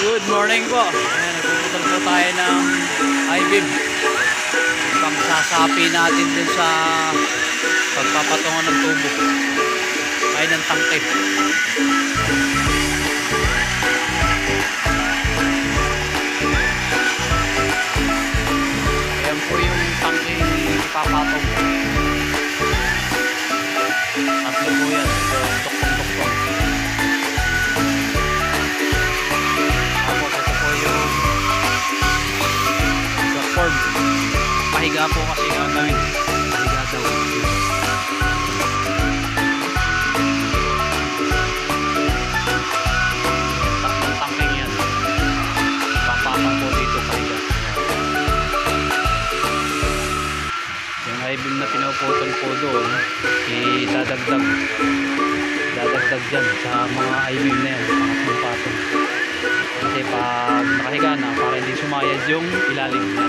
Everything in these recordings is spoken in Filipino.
Good morning po. Ayan, nagpuputol po tayo ng IBIB. Pang sasapi natin dun sa pagpapatungo ng tubo. Ay ng tangke. Pinuputol po doon, idadagdag dadagdag dyan sa mga I-beam na yan, pangatlong patong. Kasi pag nakahiga na, para hindi sumayad yung ilalim niya.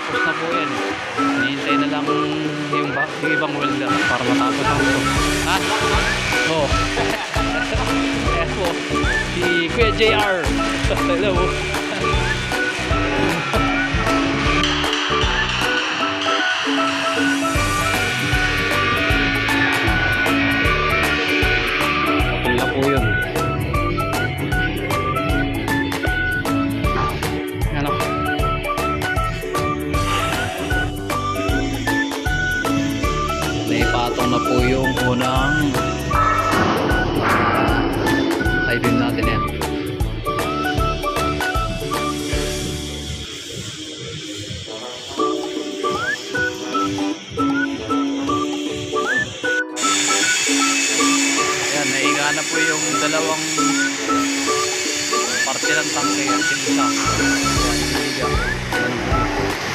Tapos na po yan. Hinihintay na lang yung, ba- yung ibang welder para matapos ang ito. Ha? Oo. Ayan po. Si Kuya JR. Hello. Na po yun. Na po yung dalawang parte ng tangke at yung isa. Ayan.